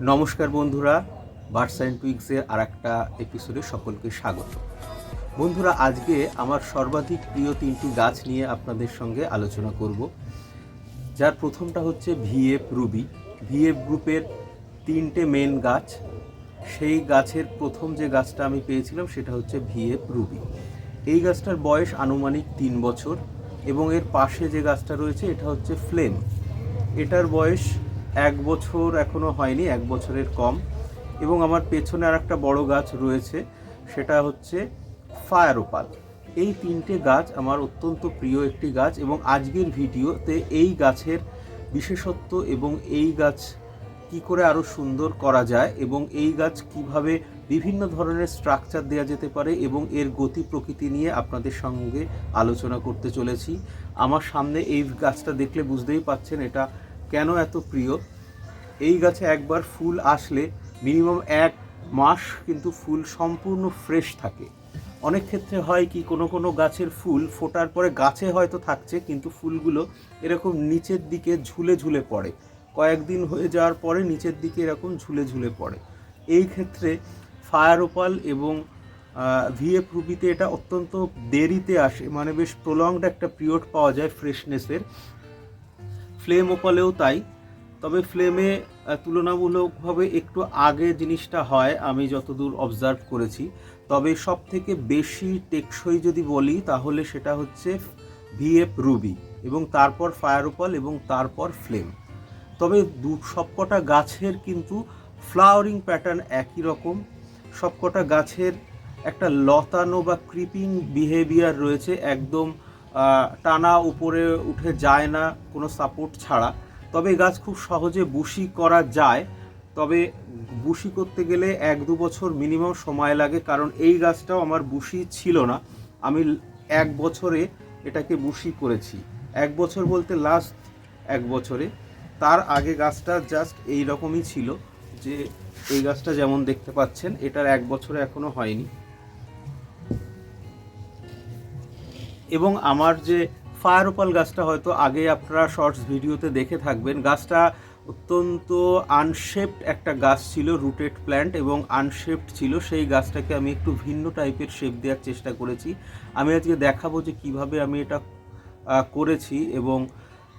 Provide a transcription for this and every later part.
নমস্কার বন্ধুরা birds and টুইক্সের আর একটা এপিসোডে সকলকে স্বাগত। বন্ধুরা, আজকে আমার সর্বাধিক প্রিয় তিনটি গাছ নিয়ে আপনাদের সঙ্গে আলোচনা করব। যার প্রথমটা হচ্ছে ভিএফ রুবি। ভিএফ গ্রুপের তিনটে মেন গাছ, সেই গাছের প্রথম যে গাছটা আমি পেয়েছিলাম সেটা হচ্ছে ভিএফ রুবি। এই গাছটার বয়স আনুমানিক তিন বছর এবং এর পাশে যে গাছটা রয়েছে, এটা হচ্ছে ফ্লেম। এটার বয়স এক বছর এখনও হয়নি, এক বছরের কম। এবং আমার পেছনে আর একটা বড় গাছ রয়েছে, সেটা হচ্ছে ফায়ার ওপাল। এই তিনটে গাছ আমার অত্যন্ত প্রিয় একটি গাছ এবং আজকের ভিডিওতে এই গাছের বিশেষত্ব এবং এই গাছ কি করে আরও সুন্দর করা যায় এবং এই গাছ কীভাবে বিভিন্ন ধরনের স্ট্রাকচার দেওয়া যেতে পারে এবং এর গতি প্রকৃতি নিয়ে আপনাদের সঙ্গে আলোচনা করতে চলেছি। আমার সামনে এই গাছটা দেখলে বুঝতেই পাচ্ছেন, এটা কেন এত প্রিয়? এই গাছে একবার ফুল আসলে মিনিমাম এক মাস কিন্তু ফুল সম্পূর্ণ ফ্রেশ থাকে। অনেক ক্ষেত্রে হয় কি, কোনো কোনো গাছের ফুল ফোটার পরে গাছে হয়তো থাকছে, কিন্তু ফুলগুলো এরকম নিচের দিকে ঝুলে ঝুলে পড়ে। কয়েকদিন হয়ে যাওয়ার পরে নিচের দিকে এরকম ঝুলে ঝুলে পড়ে। এই ক্ষেত্রে ফায়ার ওপাল এবং ভিএফ রুবিতে এটা অত্যন্ত দেরিতে আসে। মানে বেশ প্রলংড একটা পিরিয়ড পাওয়া যায় ফ্রেশনেসের ফ্লেম ওপালেও তাই। তবে ফ্লেমে তুলনামূলকভাবে একটু আগে জিনিসটা হয়, আমি যতদূর অবজার্ভ করেছি। তবে সব থেকে বেশি টেকসই যদি বলি, তাহলে সেটা হচ্ছে ভিএফ রুবি এবং তারপর ফায়ার ওপাল এবং তারপর ফ্লেম তবে দু, সবকটা গাছের কিন্তু ফ্লাওয়ারিং প্যাটার্ন একই রকম। সবকটা গাছের একটা লতানো বা ক্রিপিং বিহেভিয়ার রয়েছে, একদম টানা উপরে উঠে যায় না, কোনো সাপোর্ট ছাড়া। তবে গাছ খুব সহজে বুশি করা যায়। তবে বুশি করতে গেলে এক দু বছর মিনিমাম সময় লাগে, কারণ এই গাছটাও আমার বুশি ছিল না। আমি এক বছরে এটাকে বুশি করেছি। এক বছর বলতে লাস্ট এক বছরে। তার আগে গাছটা জাস্ট এই রকমই ছিল যে এই গাছটা যেমন দেখতে পাচ্ছেন, এটার এক বছরে এখনও হয়নি। এবং আমার যে ফায়ার ওপাল গাছটা হয়তো আগে আপনারা শর্টস ভিডিওতে দেখে থাকবেন, গাছটা অত্যন্ত আনশেপড একটা গাছ ছিল রুটেড প্ল্যান্ট এবং আনশেপড ছিল। সেই গাছটাকে আমি একটু ভিন্ন টাইপের শেপ দেওয়ার চেষ্টা করেছি। আমি আজকে দেখাবো যে কীভাবে আমি এটা করেছি এবং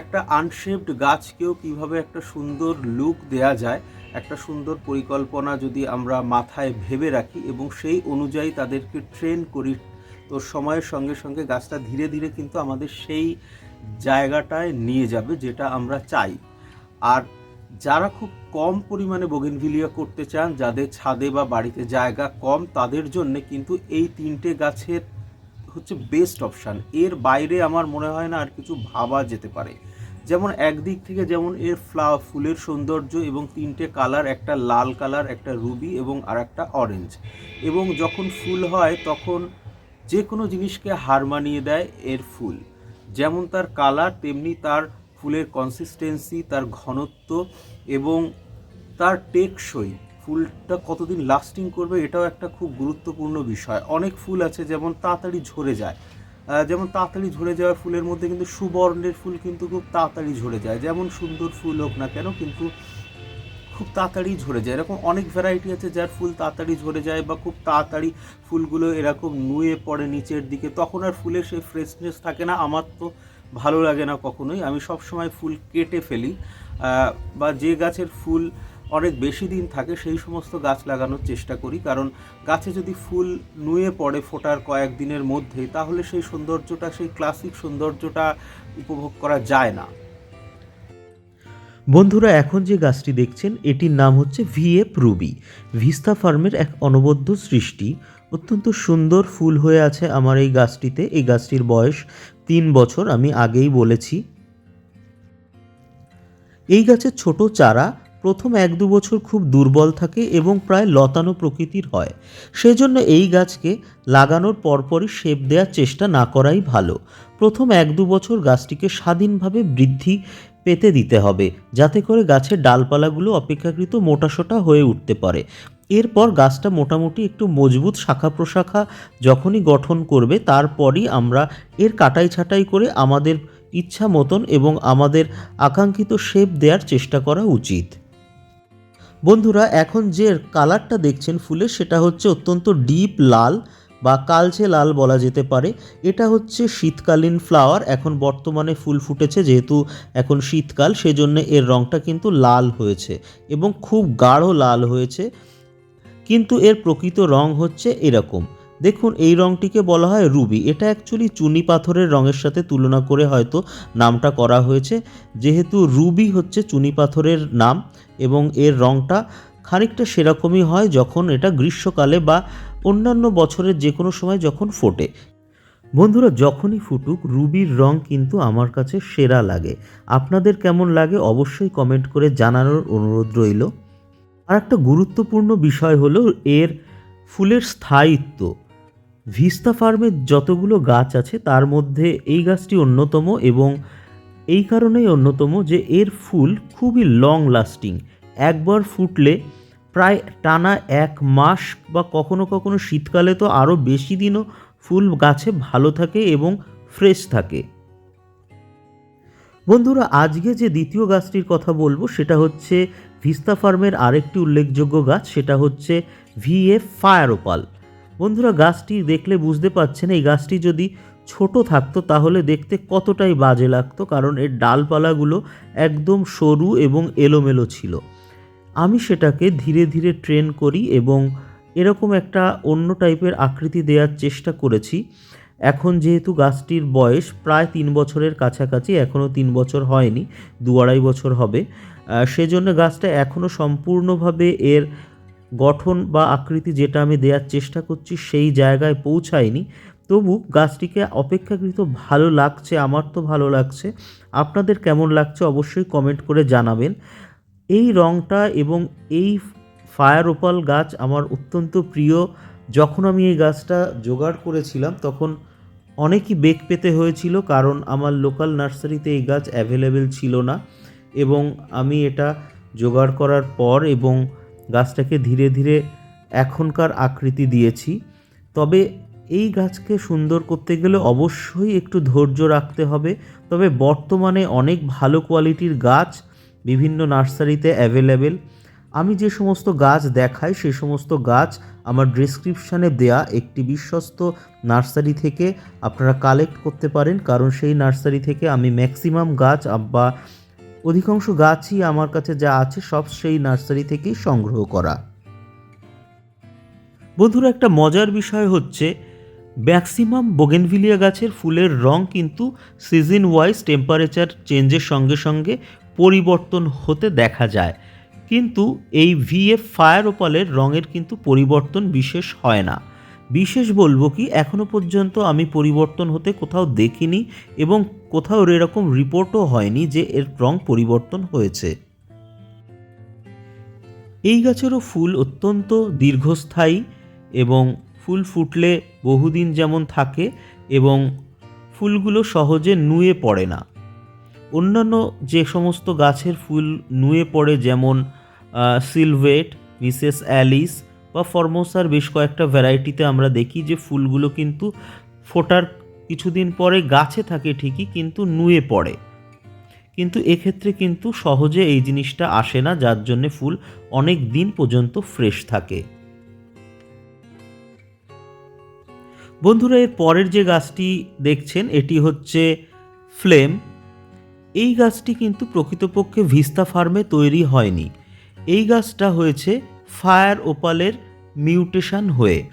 একটা আনশেপড গাছকেও কীভাবে একটা সুন্দর লুক দেয়া যায়, একটা সুন্দর পরিকল্পনা যদি আমরা মাথায় ভেবে রাখি এবং সেই অনুযায়ী তাদেরকে ট্রেন করি তো সময়ের সঙ্গে সঙ্গে গাছটা ধীরে ধীরে কিন্তু আমাদের সেই জায়গাটায় নিয়ে যাবে যেটা আমরা চাই। আর যারা খুব কম পরিমাণে বোগেনভিলিয়া করতে চান, যাদের ছাদে বা বাড়িতে জায়গা কম, তাদের জন্য কিন্তু এই তিনটে গাছের হচ্ছে বেস্ট অপশান এর বাইরে আমার মনে হয় না আর কিছু ভাবা যেতে পারে। যেমন একদিক থেকে যেমন এর ফ্লা, ফুলের সৌন্দর্য এবং তিনটে কালার, একটা লাল কালার, একটা রুবি এবং আর একটা অরেঞ্জ এবং যখন ফুল হয়, তখন যে কোনো জিনিসকে হার মানিয়ে দেয় এর ফুল। যেমন তার কালার, তেমনি তার ফুলের কনসিস্টেন্সি তার ঘনত্ব এবং তার টেকসই। ফুলটা কতদিন লাস্টিং করবে এটাও একটা খুব গুরুত্বপূর্ণ বিষয়। অনেক ফুল আছে যেমন তাড়াতাড়ি ঝরে যায়। যেমন তাড়াতাড়ি ঝরে যাওয়া ফুলের মধ্যে কিন্তু সুবর্ণের ফুল কিন্তু খুব তাড়াতাড়ি ঝরে যায়। যেমন সুন্দর ফুল হোক না কেন কিন্তু খুব তাড়াতাড়ি ঝরে যায়। এরকম অনেক ভ্যারাইটি আছে যার ফুল তাড়াতাড়ি ঝরে যায় বা খুব তাড়াতাড়ি ফুলগুলো এরকম নুয়ে পড়ে নিচের দিকে, তখন আর ফুলের সেই ফ্রেশনেস থাকে না। আমার তো ভালো লাগে না কখনোই। আমি সব সময় ফুল কেটে ফেলি বা যে গাছের ফুল অনেক বেশি দিন থাকে সেই সমস্ত গাছ লাগানোর চেষ্টা করি। কারণ গাছে যদি ফুল নুয়ে পড়ে ফোটার কয়েক দিনের মধ্যেই তাহলে সেই সৌন্দর্যটা, সেই ক্লাসিক সৌন্দর্যটা উপভোগ করা যায় না। বন্ধুরা, এখন যে গাছটি দেখছেন, এটির নাম হচ্ছে ভিএফ রুবি। ভিস্তা ফার্মের এক অনবদ্য সৃষ্টি। অত্যন্ত সুন্দর ফুল হয়ে আছে আমার এই গাছটিতে। এই গাছটির বয়স তিন বছর, আমি আগেই বলেছি। এই গাছের ছোট চারা প্রথম এক দু বছর খুব দুর্বল থাকে এবং প্রায় লতানো প্রকৃতির হয়। সেজন্য এই গাছকে লাগানোর পরপরই শেপ দেওয়ার চেষ্টা না করাই ভালো। প্রথম এক দু বছর গাছটিকে স্বাধীনভাবে বৃদ্ধি পেতে দিতে হবে, যাতে করে গাছের ডালপালাগুলো অপেক্ষাকৃত মোটাসোটা হয়ে উঠতে পারে। এরপর গাছটা মোটামুটি একটু মজবুত শাখা প্রশাখা যখনই গঠন করবে, তারপরই আমরা এর কাটাই ছাঁটাই করে আমাদের ইচ্ছা মতন এবং আমাদের আকাঙ্ক্ষিত শেপ দেওয়ার চেষ্টা করা উচিত। বন্ধুরা, এখন যে কালারটা দেখছেন ফুলের সেটা হচ্ছে অত্যন্ত ডিপ লাল। বা কালচে লাল বলা যেতে পারে। এটা হচ্ছে শীতকালীন ফ্লাওয়ার। এখন বর্তমানে ফুল ফুটেছে যেহেতু এখন শীতকাল, সেজন্য এর রঙটা কিন্তু লাল হয়েছে এবং খুব গাঢ় লাল হয়েছে। কিন্তু এর প্রকৃত রং হচ্ছে এরকম। দেখুন, এই রংটিকে বলা হয় রুবি। এটা অ্যাকচুয়ালি চুনি পাথরের রঙের সাথে তুলনা করে হয়তো নামটা করা হয়েছে। যেহেতু রুবি হচ্ছে চুনি পাথরের নাম এবং এর রংটা খানিকটা সেরকমই হয় যখন এটা গ্রীষ্মকালে বা অন্যান্য বছরের যে কোনো সময় যখন ফোটে। বন্ধুরা, যখনই ফুটুক, রুবির রং কিন্তু আমার কাছে সেরা লাগে। আপনাদের কেমন লাগে অবশ্যই কমেন্ট করে জানানোর অনুরোধ রইল। আর একটা গুরুত্বপূর্ণ বিষয় হলো এর ফুলের স্থায়িত্ব। ভিস্তা ফার্মের যতগুলো গাছ আছে, তার মধ্যে এই গাছটি অন্যতম এবং এই কারণেই অন্যতম যে এর ফুল খুবই লং লাস্টিং একবার ফুটলে প্রায় টানা এক মাস বা কখনো কখনো শীতকালে তো আরও বেশি দিনও ফুল গাছে ভালো থাকে এবং ফ্রেশ থাকে। বন্ধুরা, আজকে যে দ্বিতীয় গাছটির কথা বলব, সেটা হচ্ছে ভিস্তা ফার্মের আরেকটি উল্লেখযোগ্য গাছ, সেটা হচ্ছে ভিএফ ফায়ার ওপাল বন্ধুরা, গাছটি দেখলে বুঝতে পারছেন, এই গাছটি যদি ছোট থাকতো, তাহলে দেখতে কতটাই বাজে লাগতো, কারণ এর ডালপালাগুলো একদম সরু এবং এলোমেলো ছিল। আমি সেটাকে ধীরে ধীরে ট্রেন করি এবং এরকম একটা অন্য টাইপের আকৃতি দেওয়ার চেষ্টা করেছি। এখন যেহেতু গাছটির বয়স প্রায় তিন বছরের কাছাকাছি এখনও তিন বছর হয়নি, দু আড়াই বছর হবে সেজন্য গাছটা এখনও সম্পূর্ণভাবে এর গঠন বা আকৃতি যেটা আমি দেওয়ার চেষ্টা করছি সেই জায়গায় পৌঁছায়নি। তবু গাছটিকে অপেক্ষাকৃত ভালো লাগছে, আমার তো ভালো লাগছে। আপনাদের কেমন লাগছে অবশ্যই কমেন্ট করে জানাবেন। এই রঙটা এবং এই ফায়ার ওপাল গাছ আমার অত্যন্ত প্রিয়। যখন আমি এই গাছটা জোগাড় করেছিলাম, তখন অনেকই বেগ পেতে হয়েছিল কারণ আমার লোকাল নার্সারিতে এই গাছ অ্যাভেলেবেল ছিল না এবং আমি এটা জোগাড় করার পর এবং গাছটাকে ধীরে ধীরে এখনকার আকৃতি দিয়েছি। তবে এই গাছকে সুন্দর করতে গেলে অবশ্যই একটু ধৈর্য রাখতে হবে। তবে বর্তমানে অনেক ভালো কোয়ালিটির গাছ বিভিন্ন নার্সারিতে অ্যাভেলেবেল আমি যে সমস্ত গাছ দেখাই, সে সমস্ত গাছ আমার ডিসক্রিপশানে দেয়া একটি বিশ্বস্ত নার্সারি থেকে আপনারা কালেক্ট করতে পারেন, কারণ সেই নার্সারি থেকে আমি ম্যাক্সিমাম গাছ বা অধিকাংশ গাছই আমার কাছে যা আছে সব সেই নার্সারি থেকেই সংগ্রহ করা। বন্ধুরা, একটা মজার বিষয় হচ্ছে ম্যাক্সিমাম বোগেনভিলিয়া গাছের ফুলের রং কিন্তু সিজন ওয়াইজ টেম্পারেচার চেঞ্জের সঙ্গে সঙ্গে পরিবর্তন হতে দেখা যায়। কিন্তু এই ভিএফ ফায়ার ওপালের রঙের কিন্তু পরিবর্তন বিশেষ হয় না। বিশেষ বলব কি, এখনও পর্যন্ত আমি পরিবর্তন হতে কোথাও দেখিনি এবং কোথাও এরকম রিপোর্টও হয়নি যে এর রং পরিবর্তন হয়েছে। এই গাছেরও ফুল অত্যন্ত দীর্ঘস্থায়ী এবং ফুল ফুটলে বহুদিন যেমন থাকে এবং ফুলগুলো সহজে নুয়ে পড়ে না। অন্যান্য যে সমস্ত গাছের ফুল নুয়ে পড়ে যেমন সিলভেট মিসেস অ্যালিস বা ফরমোসার বেশ কয়েকটা ভ্যারাইটিতে আমরা দেখি যে ফুলগুলো কিন্তু ফোটার কিছুদিন পরে গাছে থাকে ঠিকই কিন্তু নুয়ে পড়ে। কিন্তু এক্ষেত্রে কিন্তু সহজে এই জিনিসটা আসে না, যার জন্য ফুল অনেক দিন পর্যন্ত ফ্রেশ থাকে। বন্ধুরা, এর পরের যে গাছটি দেখছেন, এটি হচ্ছে ফ্লেম। এই গাছটি কিন্তু প্রকৃতপক্ষে ভিস্তা ফার্মে তৈরি হয়নি। এই গাছটা হয়েছে ফায়ার ওপালের মিউটেশন হয়ে।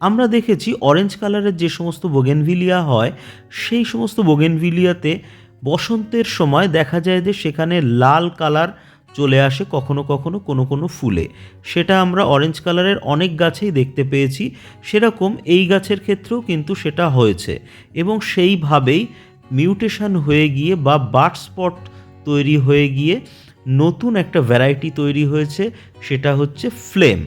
আমরা দেখেছি অরেঞ্জ কালারের যে সমস্ত বোগেনভিলিয়া হয়, সেই সমস্ত বোগেনভিলিয়াতে বসন্তের সময় দেখা যায় যে সেখানে লাল কালার চলে আসে কখনো কখনো কোনো কোনো ফুলে। সেটা আমরা অরেঞ্জ কালারের অনেক গাছেই দেখতে পেয়েছি। সেরকম এই গাছের ক্ষেত্রেও কিন্তু সেটা হয়েছে এবং সেইভাবেই মিউটেশন হয়ে গিয়ে বা বার্ড স্পট তৈরি হয়ে গিয়ে নতুন একটা ভ্যারাইটি তৈরি হয়েছে, সেটা হচ্ছে ফ্লেম।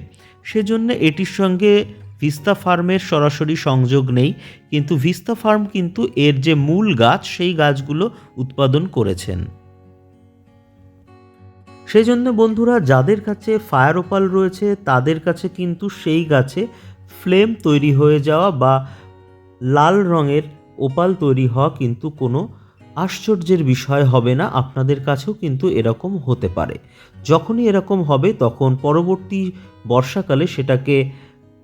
সেজন্য এটির সঙ্গে ভিস্তা ফার্মের সরাসরি সংযোগ নেই, কিন্তু ভিস্তা ফার্ম কিন্তু এর যে মূল গাছ, সেই গাছগুলো উৎপাদন করেছেন। সেই জন্য বন্ধুরা, যাদের কাছে ফায়ার ওপাল রয়েছে, তাদের কাছে কিন্তু সেই গাছে ফ্লেম তৈরি হয়ে যাওয়া বা লাল রঙের ওপাল তৈরি হওয়া কিন্তু কোনো আশ্চর্যের বিষয় হবে না, আপনাদের কাছেও কিন্তু এরকম হতে পারে। যখনই এরকম হবে, তখন পরবর্তী বর্ষাকালে সেটাকে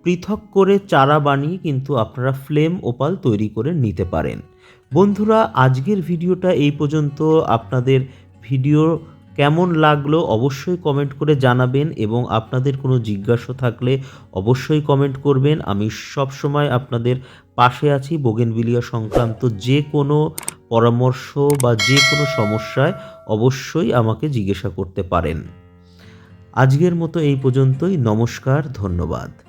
পৃথক করে চারা বানিয়ে কিন্তু আপনারা ফ্লেম ওপাল তৈরি করে নিতে পারেন। বন্ধুরা, আজকের ভিডিওটা এই পর্যন্ত। আপনাদের ভিডিও কেমন লাগল অবশ্যই কমেন্ট করে জানাবেন এবং আপনাদের কোনো জিজ্ঞাসা থাকলে অবশ্যই কমেন্ট করবেন। আমি সব সময় আপনাদের পাশে আছি বোগেনভিলিয়া সংক্রান্ত যে কোনো পরামর্শ বা যে কোনো সমস্যায় অবশ্যই আমাকে জিজ্ঞাসা করতে পারেন। আজকের মতো এই পর্যন্তই। নমস্কার, ধন্যবাদ।